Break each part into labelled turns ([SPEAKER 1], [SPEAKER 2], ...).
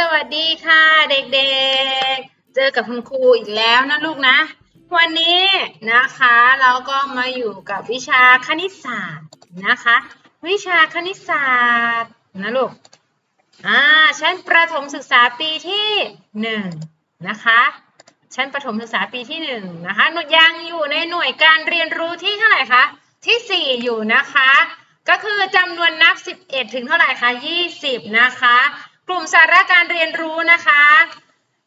[SPEAKER 1] สวัสดีค่ะเด็กๆ เจอกับคุณครูอีกแล้วนะลูกนะ วันนี้นะคะเราก็มาอยู่กับวิชาคณิตศาสตร์นะคะ วิชาคณิตศาสตร์นะลูก อ่าชั้นประถมศึกษาปีที่หนึ่งนะคะชั้นประถมศึกษาปีที่หนึ่งนะคะหนูยังอยู่ในหน่วยการเรียนรู้ที่เท่าไหร่คะที่สี่อยู่นะคะ ก็คือจำนวนนับ 11 ถึงเท่าไหร่คะ20 นะคะ กลุ่มสาระการเรียนรู้นะคะ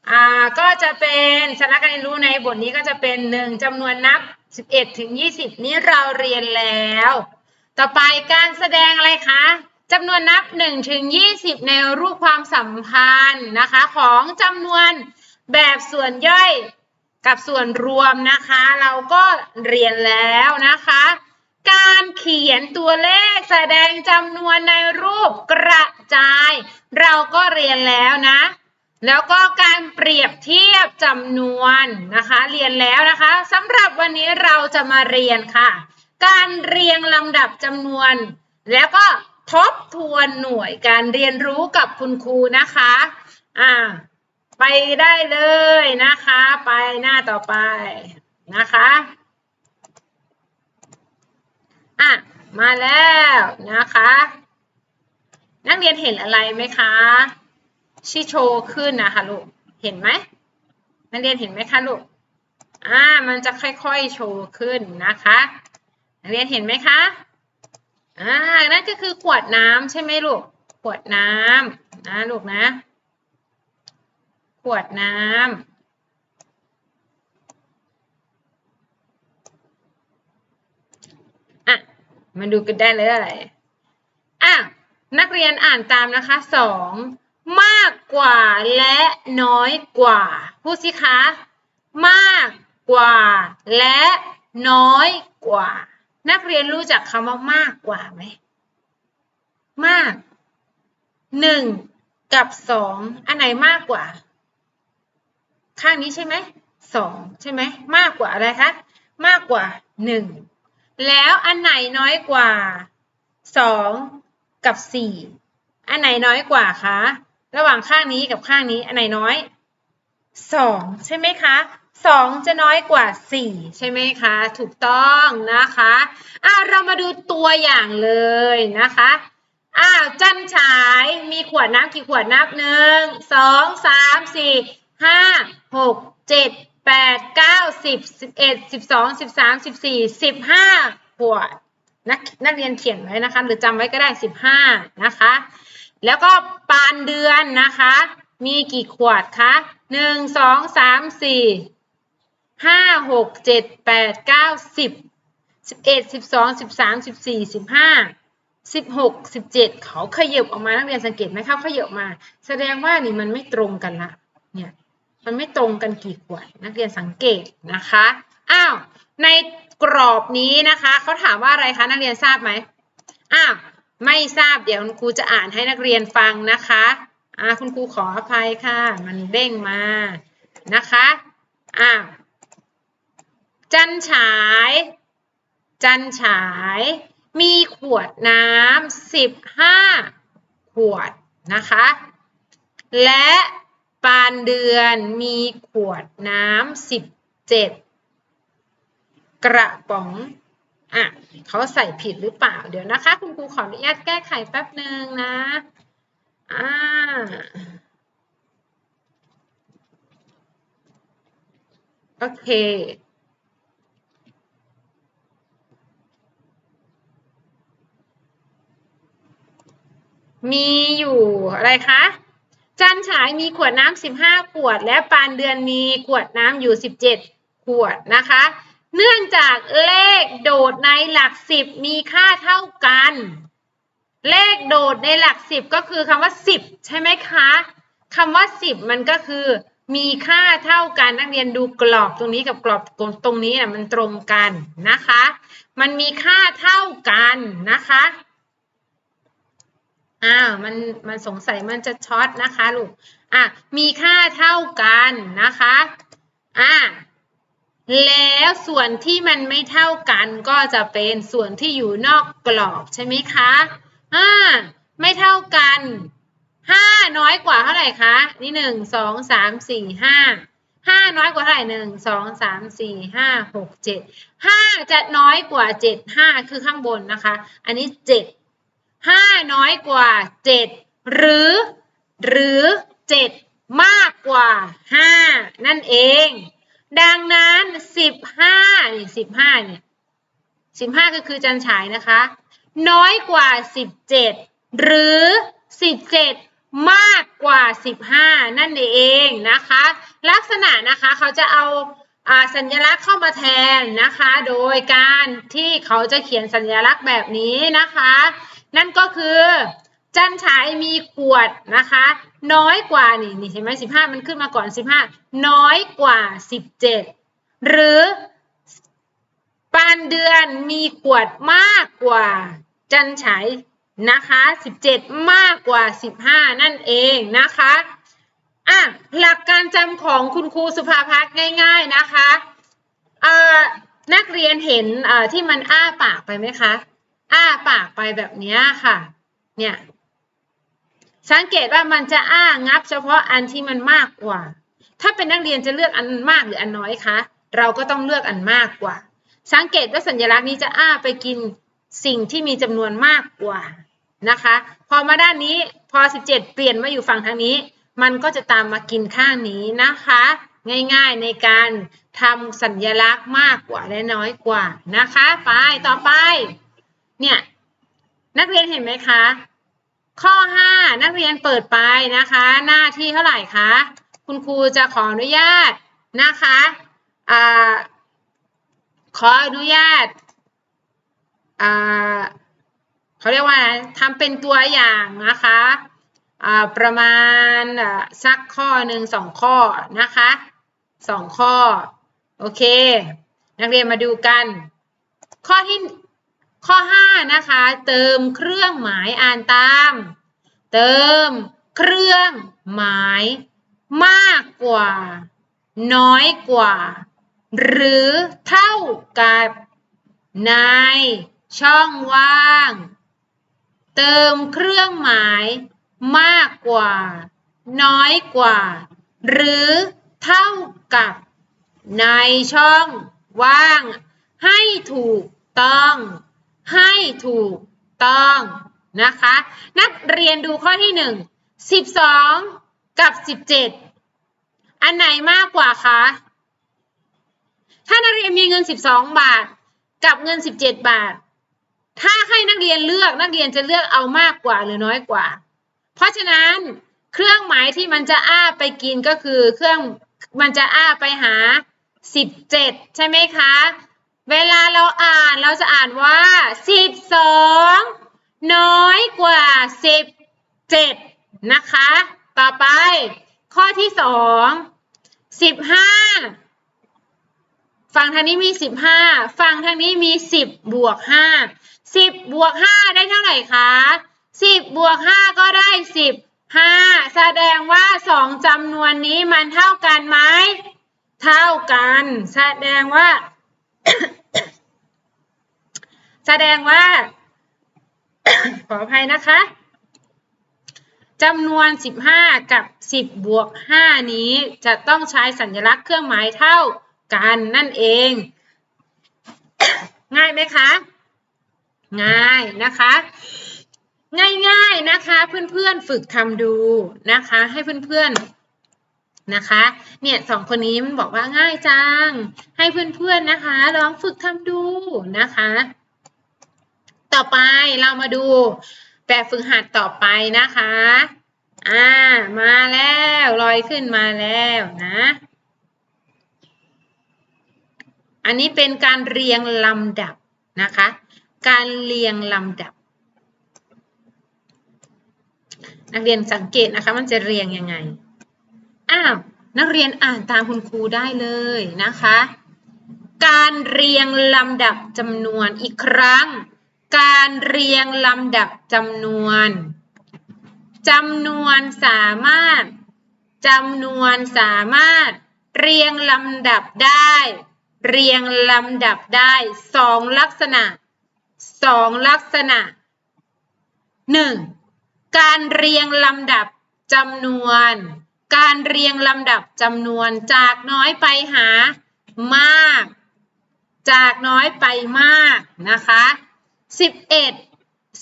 [SPEAKER 1] อ่าก็จะเป็นสาระการเรียนรู้ในบทนี้ก็จะเป็นหนึ่งจำนวนนับ 11 ถึง 20 นี้เราเรียนแล้ว ต่อไปการแสดงอะไรคะจำนวนนับ1ถึง20 ในรูปความสัมพันธ์นะคะ ของจำนวนแบบส่วนย่อยกับส่วนรวมนะคะ เราก็เรียนแล้วนะคะ การเขียนตัวเลขแสดงจำนวนในรูปกระจาย เราก็เรียนแล้วนะ แล้วก็การเปรียบเทียบจำนวนนะคะ เรียนแล้วนะคะสำหรับวันนี้เราจะมาเรียนค่ะ การเรียงลำดับจำนวน แล้วก็ทบทวนหน่วยการเรียนรู้กับคุณครูนะคะอ่าไปได้เลยนะคะ ไปหน้าต่อไปนะคะ อะมาแล้วนะคะ นักเรียนเห็นอะไรไหมคะที่โชว์ขึ้นนะคะลูกเห็นไหมนักเรียนเห็นไหมคะลูกอ่ามันจะค่อยๆโชว์ขึ้นนะคะนักเรียนเห็นไหมคะอ่านั่นก็คือขวดน้ำใช่ไหมลูกขวดน้ำนะลูกนะ ขวดน้ำ อะ มาดูกันได้เลยอะ นักเรียนอ่านตามนะคะสองมากกว่าและน้อยกว่า พูดสิคะ มากกว่าและน้อยกว่า นักเรียนรู้จักคำว่ามากกว่าไหม มากหนึ่งกับสองอันไหนมากกว่า ข้างนี้ใช่ไหมสองใช่ไหมมากกว่าอะไรคะมากกว่าหนึ่ง แล้วอันไหนน้อยกว่าสองกับสี่อันไหนน้อยกว่าคะ ระหว่างข้างนี้กับข้างนี้ อันไหนน้อยสองใช่ไหมคะสองจะน้อยกว่าสี่ใช่ไหมคะ ถูกต้องนะคะอ่าเรามาดูตัวอย่างเลยนะคะอ้าวจันฉายมีขวดน้ำกี่ขวดนับหนึ่งสองสามสี่ห้าหกเจ็ด แปดเก้าสิบสิบเอ็ดสิบสองสิบสามสิบสี่สิบห้าขวดนักนักเรียนเขียนไว้นะคะ หรือจำไว้ก็ได้สิบห้านะคะ แล้วก็ปานเดือนนะคะ มีกี่ขวดคะหนึ่งสองสามสี่ห้าหกเจ็ดแปดเก้าสิบสิบเอ็ดสิบสองสิบสามสิบสี่สิบห้าสิบหกสิบเจ็ดเขาขยับออกมานักเรียนสังเกตไหมเขาขยับมา แสดงว่านี่มันไม่ตรงกันละเนี่ย มันไม่ตรงกันกี่ขวดนักเรียนสังเกตนะคะอ้าวในกรอบนี้นะคะเขาถามว่าอะไรคะนักเรียนทราบไหมอ้าวไม่ทราบเดี๋ยวคุณครูจะอ่านให้นักเรียนฟังนะคะอ่าคุณครูขออภัยค่ะ มันเด้งมานะคะอ้าวจันฉาย จันฉาย มีขวดน้ำสิบห้าขวดนะคะ และ ปานเดือนมีขวดน้ำสิบเจ็ดกระป๋องอะเขาใส่ผิดหรือเปล่า เดี๋ยวนะคะ คุณครูขออนุญาตแก้ไขแป๊บหนึ่งนะอ่าโอเคมีอยู่อะไรคะ จันฉายมีขวดน้ำสิบห้าขวด และปานเดือนมีขวดน้ำอยู่สิบเจ็ดขวดนะคะ เนื่องจากเลขโดดในหลักสิบมีค่าเท่ากัน เลขโดดในหลักสิบก็คือคำว่าสิบใช่ไหมคะคำว่าสิบมันก็คือมีค่าเท่ากันนักเรียนดูกรอบตรงนี้กับกรอบตรงนี้นะมันตรงกันนะคะ มันมีค่าเท่ากันนะคะ อ้ามันมันสงสัยมันจะช็อตนะคะลูกอะมีค่าเท่ากันนะคะอะแล้วส่วนที่มันไม่เท่ากันก็จะเป็นส่วนที่อยู่นอกกรอบใช่ไหมคะอ่าไม่เท่ากันห้าน้อยกว่าเท่าไหร่คะนี่หนึ่งสองสามสี่ห้าห้าน้อยกว่าเท่าไหร่หนึ่งสองสามสี่ห้าหกเจ็ดห้าจะน้อยกว่าเจ็ดห้าคือข้างบนนะคะ อันนี้เจ็ด ห้าน้อยกว่าเจ็ดหรือ หรือเจ็ดมากกว่าห้านั่นเอง ดังนั้นสิบห้านี่สิบห้าเนี่ยสิบห้าก็คือจันฉายนะคะ น้อยกว่าสิบเจ็ดหรือสิบเจ็ดมากกว่าสิบห้านั่นเองนะคะ ลักษณะนะคะเขาจะเอาอ่าสัญลักษณ์เข้ามาแทนนะคะ โดยการที่เขาจะเขียนสัญลักษณ์แบบนี้นะคะ นั่นก็คือจันฉายมีขวดนะคะ น้อยกว่านี่นี่เห็นไหมสิบห้ามันขึ้นมาก่อนสิบห้าน้อยกว่าสิบเจ็ดหรือปานเดือนมีขวดมากกว่าจันฉายนะคะสิบเจ็ดมากกว่าสิบห้านั่นเองนะคะอะหลักการจำของคุณครูสุภาพัฒน์ง่าย ๆนะคะเอ่อนักเรียนเห็นเอ่อที่มันอ้าปากไปไหมคะ อ้าปากไปแบบนี้ค่ะ เนี่ย สังเกตว่ามันจะอ้างับ เฉพาะอันที่มันมากกว่า ถ้าเป็นนักเรียนจะเลือกอันมากหรืออันน้อยคะ เราก็ต้องเลือกอันมากกว่า สังเกตว่าสัญลักษณ์นี้จะอ้าไปกินสิ่งที่มีจำนวนมากกว่านะคะ พอมาด้านนี้พอ 17 เปลี่ยนมาอยู่ฝั่งทางนี้ มันก็จะตามมากินข้างนี้นะคะ ง่ายๆในการทำสัญลักษณ์มากกว่าและน้อยกว่านะคะ ไปต่อไป เนี่ยนักเรียนเห็นไหมคะ ข้อ 5 นักเรียนเปิดไปนะคะ หน้าที่เท่าไหร่คะ คุณครูจะขออนุญาตนะคะอ่าขออนุญาตอ่าเขาเรียกว่าทำเป็นตัวอย่างนะคะอ่าประมาณสักข้อหนึ่งสองข้อนะคะสองข้อ โอเค นักเรียนมาดูกัน ข้อที่ ข้อ 5 นะคะ เติมเครื่องหมายอ่านตาม เติมเครื่องหมายมากกว่า น้อยกว่า หรือเท่ากับในช่องว่าง เติมเครื่องหมายมากกว่า น้อยกว่า หรือเท่ากับ ในช่องว่าง ให้ถูกต้อง ให้ถูกต้องนะคะ นักเรียนดูข้อที่หนึ่งสิบสองกับสิบเจ็ดอันไหนมากกว่าคะ ถ้านักเรียนมีเงิน 12 บาท กับเงิน 17 บาท ถ้าให้นักเรียนเลือกนักเรียนจะเลือกเอามากกว่าหรือน้อยกว่า เพราะฉะนั้นเครื่องหมายที่มันจะอ้าไปกินก็คือเครื่องมันจะอ้าไปหา 17 ใช่ไหมคะ เวลาเราอ่านเราจะอ่านว่า 12 น้อยกว่า 17 นะคะ ต่อไป ข้อที่ 2 15 ฝั่งทางนี้มี 15 ฝั่งทางนี้มี 10 บวก 5 10 บวก 5 ได้เท่าไหร่คะ 10 บวก 5 ก็ได้15แสดงว่า 2จำนวนนี้มันเท่ากันไหม เท่ากัน แสดงว่า แสดงว่า ขออภัยนะคะจำนวน 15 กับ 10 บวก 5 นี้จะต้องใช้สัญลักษณ์เครื่องหมายเท่ากันนั่นเอง ง่ายไหมคะ ง่ายนะคะ ง่ายๆนะคะ เพื่อนๆฝึกทำดูนะคะ ให้เพื่อนๆนะคะ เนี่ยสองคนนี้มันบอกว่าง่ายจัง ให้เพื่อนๆนะคะ ลองฝึกทำดูนะคะ ต่อไปเรามาดูแบบฝึกหัดต่อไปนะคะ อ่า มาแล้วลอยขึ้นมาแล้วนะ อันนี้เป็นการเรียงลำดับนะคะ การเรียงลำดับ นักเรียนสังเกตนะคะ มันจะเรียงยังไง อ้าว นักเรียนอ่านตามคุณครูได้เลยนะคะ การเรียงลำดับจำนวนอีกครั้ง การเรียงลำดับจำนวนจำนวนสามารถจำนวนสามารถ เรียงลำดับได้ เรียงลำดับได้สองลักษณะสองลักษณะหนึ่งการเรียงลำดับจำนวน การเรียงลำดับจำนวนจากน้อยไปหามาก จากน้อยไปมากนะคะ สิบเอ็ด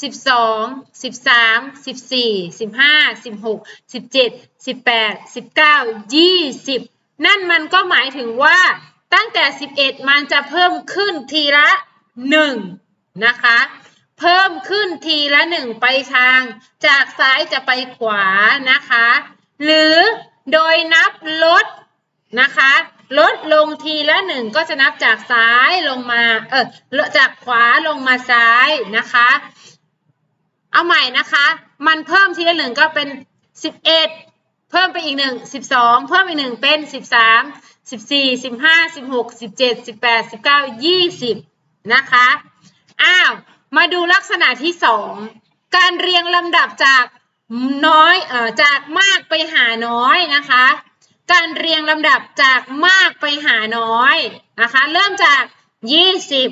[SPEAKER 1] สิบสองสิบสามสิบสี่สิบห้าสิบหกสิบเจ็ดสิบแปดสิบเก้ายี่สิบนั่นมันก็หมายถึงว่าตั้งแต่11มันจะเพิ่มขึ้นทีละ1นะคะ เพิ่มขึ้นทีละ1ไปทาง จากซ้ายจะไปขวานะคะ หรือโดยนับลดนะคะ ลดลงทีละ1ก็จะนับจากซ้ายลงมาเออจากขวาลงมาซ้ายนะคะ เอาใหม่นะคะ มันเพิ่มทีละหนึ่งก็เป็น11เพิ่มไปอีกหนึ่งสิบสองเพิ่มอีกหนึ่งเป็นสิบสามสิบสี่สิบห้าสิบหกสิบเจ็ดสิบแปดสิบเก้ายี่สิบนะคะอ้าวมาดูลักษณะที่สองการเรียงลำดับจากน้อยเอ่อจากมากไปหาน้อยนะคะ การเรียงลำดับจากมากไปหาน้อยนะคะ เริ่มจากยี่สิบ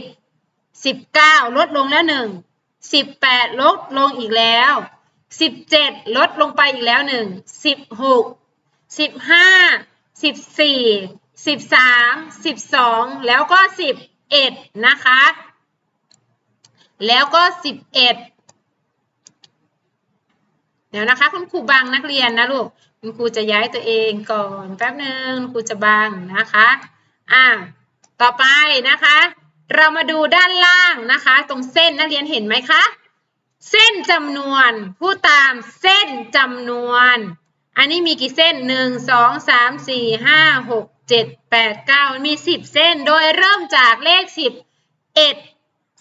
[SPEAKER 1] สิบเก้าลดลงแล้วหนึ่งสิบแปดลดลงอีกแล้วสิบเจ็ดลดลงไปอีกแล้วหนึ่งสิบหกสิบห้าสิบสี่สิบสามสิบสองแล้วก็สิบเอ็ดนะคะ แล้วก็สิบเอ็ดเดี๋ยวนะคะ คุณครูบังนักเรียนนะลูก คุณครูจะย้ายตัวเองก่อนแป๊บหนึ่งครูจะบังนะคะอ่าต่อไปนะคะ เรามาดูด้านล่างนะคะ ตรงเส้นนักเรียนเห็นไหมคะเส้นจำนวนผู้ตามเส้นจำนวน อันนี้มีกี่เส้นหนึ่งสองสามสี่ห้าหกเจ็ดแปดเก้ามีสิบเส้น โดยเริ่มจากเลขสิบเอ็ด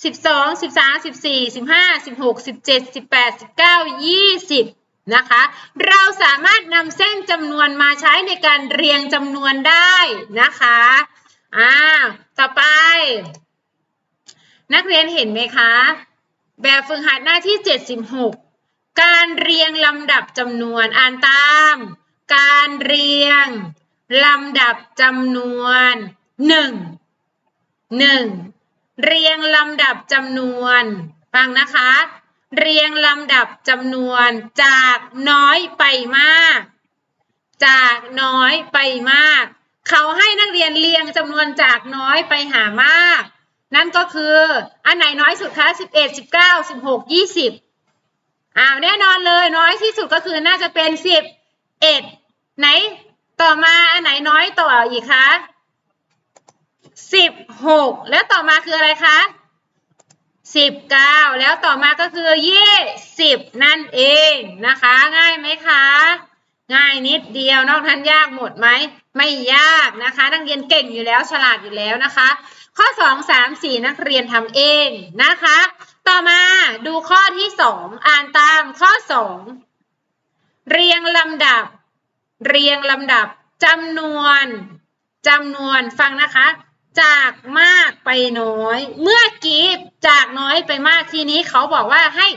[SPEAKER 1] สิบสองสิบสามสิบสี่สิบห้าสิบหกสิบเจ็ดสิบแปดสิบเก้ายี่สิบ นะคะ เราสามารถนำเส้นจำนวนมาใช้ในการเรียงจำนวนได้นะคะอ่าต่อไป นักเรียนเห็นไหมคะ แบบฝึกหัดหน้าที่ 76 การเรียงลำดับจำนวนอ่านตาม การเรียงลำดับจำนวน 1 1 เรียงลำดับจำนวน ฟังนะคะ เรียงลำดับจำนวนจากน้อยไปมาก จากน้อยไปมาก เขาให้นักเรียนเรียงจำนวนจากน้อยไปหามาก นั่นก็คืออันไหนน้อยสุดคะสิบเอ็ดสิบเก้าสิบหกยี่สิบอ้าวแน่นอนเลยน้อยที่สุดก็คือน่าจะเป็นสิบเอ็ดไหน ต่อมาอันไหนน้อยต่ออีกคะสิบหกแล้วต่อมาคืออะไรคะ สิบเก้าแล้วต่อมาก็คือยี่สิบนั่นเองนะคะ ง่ายไหมคะ ง่ายนิดเดียวนอกนั้นยากหมดไหม ไม่ยากนะคะ นักเรียนเก่งอยู่แล้วฉลาดอยู่แล้วนะคะ ข้อ 2 3 4 นักเรียนทำเองนะคะ ต่อมาดูข้อที่ 2 อ่านตามข้อ 2 เรียงลำดับ เรียงลำดับจำนวนจำนวนฟังนะคะ จากมากไปน้อย เมื่อกี้จากน้อยไปมากทีนี้เขาบอกว่าให้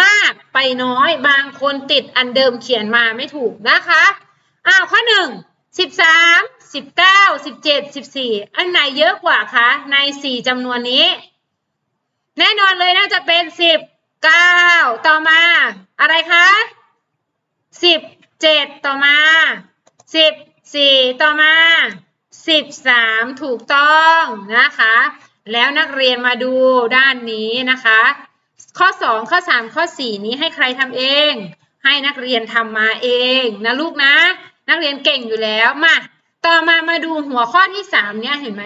[SPEAKER 1] มากไปน้อย บางคนติดอันเดิมเขียนมาไม่ถูกนะคะอ้าวข้อหนึ่งสิบสามสิบเก้าสิบเจ็ดสิบสี่อันไหนเยอะกว่าคะ ในสี่จำนวนนี้ แน่นอนเลยน่าจะเป็นสิบเก้าต่อมา อะไรคะสิบเจ็ดต่อมาสิบสี่ต่อมา สิบสามถูกต้องนะคะ แล้วนักเรียนมาดูด้านนี้นะคะ ข้อสองข้อสามข้อสี่นี้ให้ใครทำเอง ให้นักเรียนทำมาเองนะลูกนะ นักเรียนเก่งอยู่แล้วมาต่อมามาดูหัวข้อที่สามเนี่ยเห็นไหม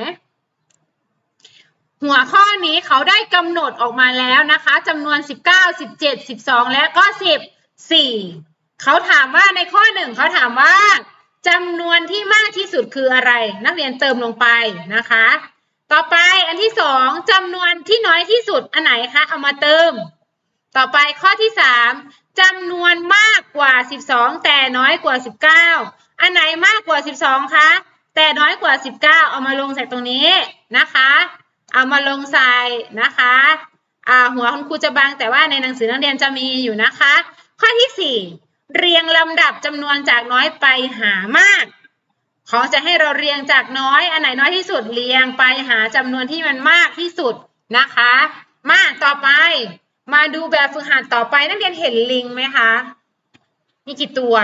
[SPEAKER 1] หัวข้อนี้เขาได้กำหนดออกมาแล้วนะคะจำนวน 19 17 12 และก็ 14 เขาถามว่าในข้อหนึ่งเขาถามว่า จำนวนที่มากที่สุดคืออะไร นักเรียนเติมลงไปนะคะ ต่อไปอันที่สองจำนวนที่น้อยที่สุดอันไหนคะเอามาเติม ต่อไปข้อที่สามจำนวนมากกว่า 12 แต่น้อยกว่า 19 อันไหนมากกว่า 12คะแต่น้อยกว่า 19 เอามาลงใส่ตรงนี้นะคะ เอามาลงใส่นะคะอ่าหัวคุณครูจะบางแต่ว่าในหนังสือนักเรียนจะมีอยู่นะคะ ข้อที่4 เรียงลำดับจำนวนจากน้อยไปหามากเขาจะให้เราเรียงจากน้อย อันไหนน้อยที่สุดเรียงไปหาจำนวนที่มันมากที่สุดนะคะ มาต่อไป มาดูแบบฝึกหัดต่อไปนักเรียนเห็นลิงไหมคะ มีกี่ตัว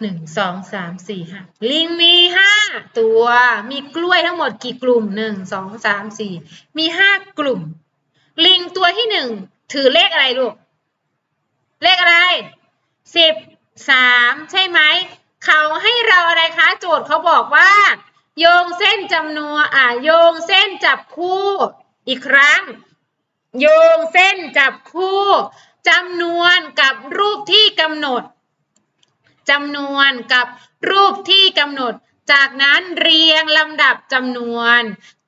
[SPEAKER 1] หนึ่งสองสามสี่ห้าลิงมีห้าตัว มีกล้วยทั้งหมดกี่กลุ่มหนึ่งสองสามสี่มีห้ากลุ่ม ลิงตัวที่หนึ่งถือเลขอะไรลูก เลขอะไร สิบสามใช่ไหม เขาให้เราอะไรคะ โจทย์เขาบอกว่า โยงเส้นจำนวนอ่าโยงเส้นจับคู่อีกครั้ง โยงเส้นจับคู่จำนวนกับรูปที่กำหนดจำนวนกับรูปที่กำหนด จากนั้นเรียงลำดับจำนวน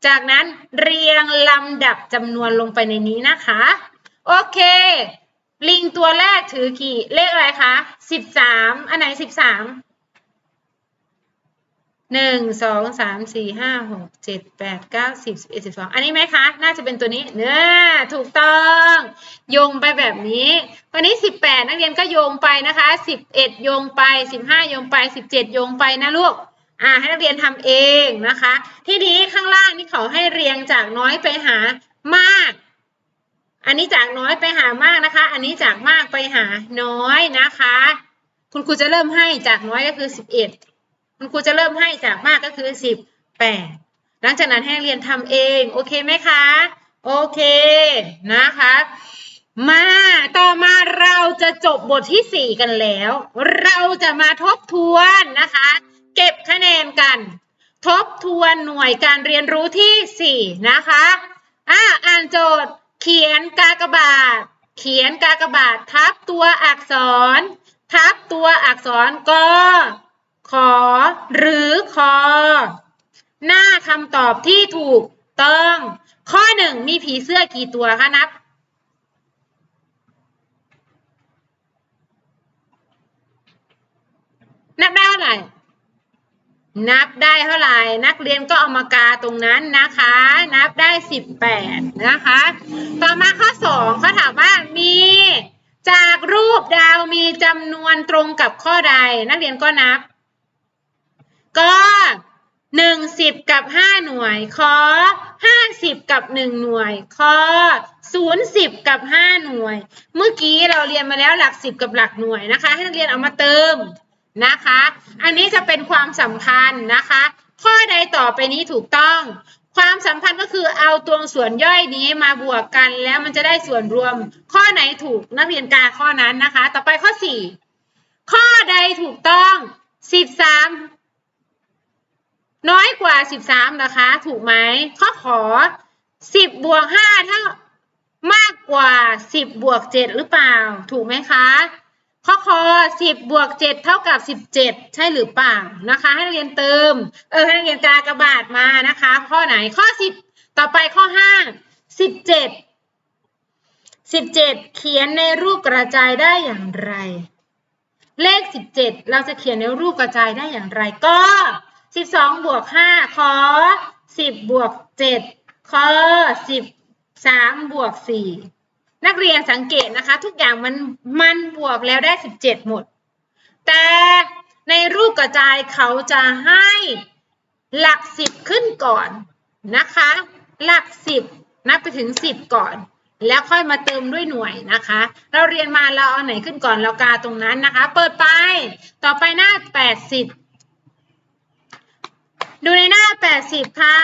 [SPEAKER 1] จากนั้นเรียงลำดับจำนวนลงไปในนี้นะคะ โอเค ลิงตัวแรกถือกี่เลขอะไรคะสิบสามอันไหนสิบสามหนึ่งสองสามสี่ห้าหกเจ็ดแปดเก้าสิบสิบเอ็ดสิบสองอันนี้ไหมคะ น่าจะเป็นตัวนี้เนื้อถูกต้องโยงไปแบบนี้ วันนี้สิบแปดนักเรียนก็โยงไปนะคะสิบเอ็ดโยงไปสิบห้าโยงไปสิบเจ็ดโยงไปนะลูกอ่าให้นักเรียนทำเองนะคะ ที่นี้ข้างล่างนี่เขาให้เรียงจากน้อยไปหามาก อันนี้จากน้อยไปหามากนะคะ อันนี้จากมากไปหาน้อยนะคะ คุณครูจะเริ่มให้จากน้อยก็คือสิบเอ็ดคุณครูจะเริ่มให้จากมากก็คือสิบแปดหลังจากนั้นให้เรียนทำเอง โอเคไหมคะ โอเคนะคะ มาต่อมาเราจะจบบทที่สี่กันแล้ว เราจะมาทบทวนนะคะ เก็บคะแนนกัน ทบทวนหน่วยการเรียนรู้ที่สี่นะคะอ่าอ่านโจทย์ เขียนกากบาท เขียนกากบาท ทับตัวอักษร ทับตัวอักษรกขอ หรือคอ หน้าคำตอบที่ถูกต้อง ข้อหนึ่งมีผีเสื้อกี่ตัวคะนับนับได้เท่าไหร่ นับได้เท่าไหร่ นักเรียนก็เอามากาตรงนั้นนะคะ นับได้สิบแปดนะคะ ต่อมาข้อสองเขาถามว่ามีจากรูปดาวมีจำนวนตรงกับข้อใด นักเรียนก็นับ ก็หนึ่งสิบกับห้าหน่วยขอห้าสิบกับหนึ่งหน่วยขอศูนย์สิบกับห้าหน่วย เมื่อกี้เราเรียนมาแล้วหลักสิบกับหลักหน่วยนะคะ ให้นักเรียนเอามาเติม นะคะ อันนี้จะเป็นความสัมพันธ์นะคะ ข้อใดต่อไปนี้ถูกต้อง ความสัมพันธ์ก็คือเอาตัวส่วนย่อยนี้มาบวกกันแล้วมันจะได้ส่วนรวม ข้อไหนถูกนักเรียนกาข้อนั้นนะคะ ต่อไปข้อสี่ข้อใดถูกต้องสิบสามน้อยกว่าสิบสามนะคะ ถูกไหมข้อขอสิบบวกห้าเท่ามากกว่าสิบบวกเจ็ดหรือเปล่า ถูกไหมคะ ข้อคอสิบบวกเจ็ดเท่ากับสิบเจ็ดใช่หรือเปล่านะคะ ให้นักเรียนเติม เออให้นักเรียนกากระบาดมานะคะ ข้อไหนข้อสิบต่อไปข้อห้าสิบเจ็ดสิบเจ็ดเขียนในรูปกระจายได้อย่างไร เลขสิบเจ็ดเราจะเขียนในรูปกระจายได้อย่างไร ก็สิบสองบวกห้าขอสิบบวกเจ็ดขอสิบสามบวกสี่ นักเรียนสังเกตนะคะ ทุกอย่างมันมันบวกแล้วได้สิบเจ็ดหมด แต่ในรูปกระจายเขาจะให้หลักสิบขึ้นก่อนนะคะ หลักสิบนับไปถึงสิบก่อน แล้วค่อยมาเติมด้วยหน่วยนะคะ เราเรียนมาเราเอาไหนขึ้นก่อนเรากาตรงนั้นนะคะ เปิดไปต่อไปหน้าแปดสิบดูในหน้า80ค่ะ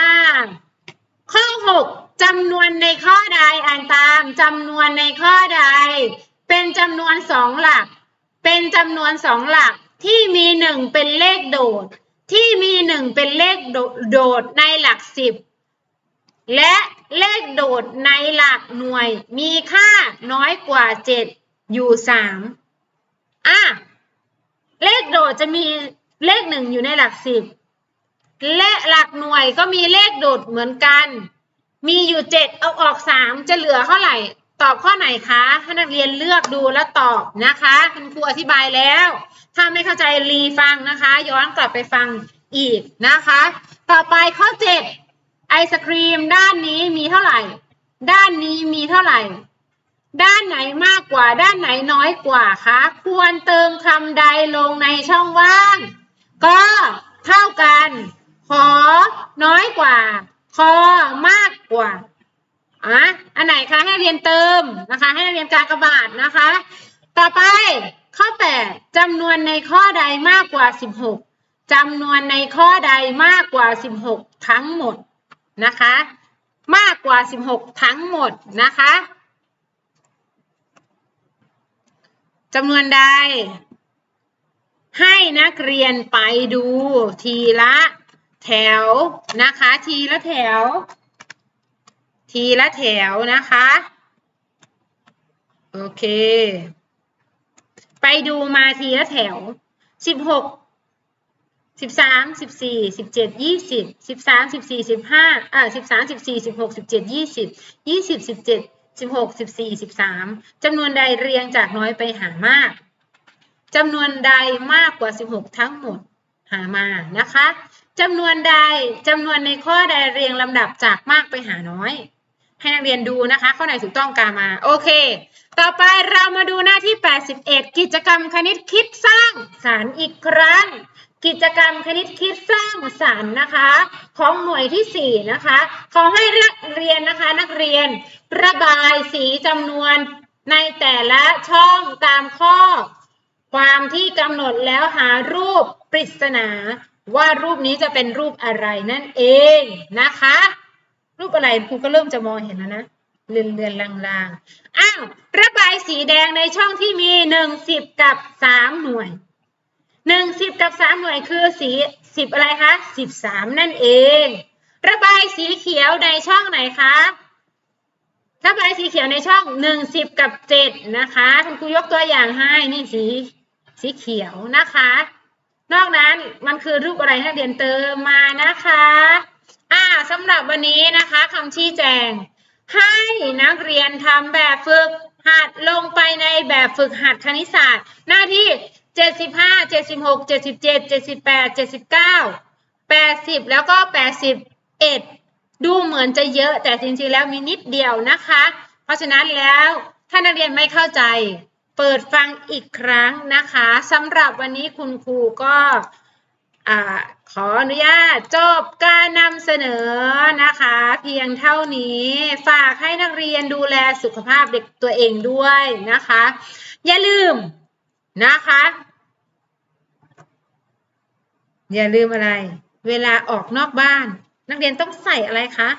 [SPEAKER 1] ข้อ 6จำนวนในข้อใดอ่านตามจำนวนในข้อใด เป็นจำนวนสองหลัก เป็นจำนวนสองหลักที่มีหนึ่งเป็นเลขโดด ที่มีหนึ่งเป็นเลขโดดในหลักสิบและเลขโดดในหลักหน่วย มีค่าน้อยกว่าเจ็ดอยู่สามอะเลขโดดจะมีเลขหนึ่งอยู่ในหลักสิบ และหลักหน่วยก็มีเลขโดดเหมือนกัน มีอยู่เจ็ดเอาออกสามจะเหลือเท่าไหร่ ตอบข้อไหนคะให้นักเรียนเลือกดูแล้วตอบนะคะ คุณครูอธิบายแล้ว ถ้าไม่เข้าใจรีฟังนะคะ ย้อนกลับไปฟังอีกนะคะ ต่อไปข้อเจ็ดไอศครีมด้านนี้มีเท่าไหร่ ด้านนี้มีเท่าไหร่ ด้านไหนมากกว่า ด้านไหนน้อยกว่าคะ ควรเติมคำใดลงในช่องว่าง ก็เท่ากัน ขอน้อยกว่า คอมากกว่าอะอันไหนคะให้เรียนเติมนะคะ ให้เรียนการกระบาดนะคะ ต่อไปข้อ8จำนวนในข้อใดมากกว่า16จำนวนในข้อใดมากกว่า16ทั้งหมดนะคะ มากกว่า16ทั้งหมดนะคะจำนวนใด ให้นักเรียนไปดูทีละ แถวนะคะ ทีละแถว ทีละแถวนะคะ โอเค ไปดูมาทีละแถวสิบหกสิบสามสิบสี่สิบเจ็ดยี่สิบสิบสามสิบสี่สิบห้าอ่าสิบสามสิบสี่สิบหกสิบเจ็ดยี่สิบยี่สิบสิบเจ็ดสิบหกสิบสี่สิบสามจำนวนใดเรียงจากน้อยไปหามากจำนวนใดมากกว่าสิบหกทั้งหมดหามานะคะ จำนวนใดจำนวนในข้อใดเรียงลำดับจากมากไปหาน้อย ให้นักเรียนดูนะคะ ข้อไหนถูกต้องกามา โอเค ต่อไปเรามาดูหน้าที่ 81 กิจกรรมคณิตคิดสร้างสารรค์อีกครั้ง กิจกรรมคณิตคิดสร้างสรรค์นะคะ ของหน่วยที่ 4 นะคะขอให้นักเรียนนะคะนักเรียนระบายสีจำนวนในแต่ละช่องตามข้อ ความที่กำหนดแล้วหารูปปริศนา ว่ารูปนี้จะเป็นรูปอะไรนั่นเองนะคะ รูปอะไรครูก็เริ่มจะมองเห็นแล้วนะเลือนเลือนลางลางๆ อ้าว ระบายสีแดงในช่องที่มีหนึ่งสิบกับสามหน่วยหนึ่งสิบกับสามหน่วยคือสีสิบอะไรคะสิบสามนั่นเอง ระบายสีเขียวในช่องไหนคะระบายสีเขียวในช่องหนึ่งสิบกับเจ็ดนะคะ คุณครูยกตัวอย่างให้นี่สีสีเขียวนะคะ นอกนั้นมันคือรูปอะไรให้นักเรียนเติมมานะคะอ่าสำหรับวันนี้นะคะคำชี้แจง ให้นักเรียนทำแบบฝึกหัดลงไปในแบบฝึกหัดคณิตศาสตร์ หน้าที่ 75 76 77 78 79 80 แล้วก็ 81 ดูเหมือนจะเยอะแต่จริงๆแล้วมีนิดเดียวนะคะ เพราะฉะนั้นแล้วถ้านักเรียนไม่เข้าใจ เปิดฟังอีกครั้งนะคะสำหรับวันนี้คุณครูก็ขออนุญาตจบการนำเสนอนะคะ เพียงเท่านี้ฝากให้นักเรียนดูแลสุขภาพเด็กตัวเองด้วยนะคะ อย่าลืมนะคะ อย่าลืมอะไร เวลาออกนอกบ้าน นักเรียนต้องใส่อะไรคะ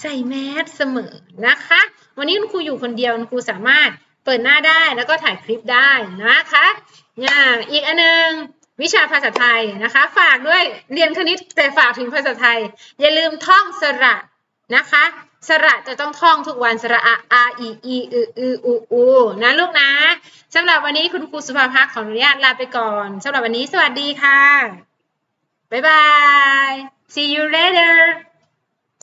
[SPEAKER 1] ใส่แมสเสมอนะคะ วันนี้คุณครูอยู่คนเดียวคุณครูสามารถ เปิดหน้าได้แล้วก็ถ่ายคลิปได้นะคะอ่าอีกอันหนึงวิชาภาษาไทยนะคะ ฝากด้วยเรียนคณิตแต่ฝากถึงภาษาไทย อย่าลืมท่องสระนะคะ สระจะต้องท่องทุกวันสระอะ a i e u u u u นะลูกนะสำหรับวันนี้คุณครูสุภาพักขออนุญาตลาไปก่อนสำหรับวันนี้สวัสดีค่ะ บ๊ายบาย see you later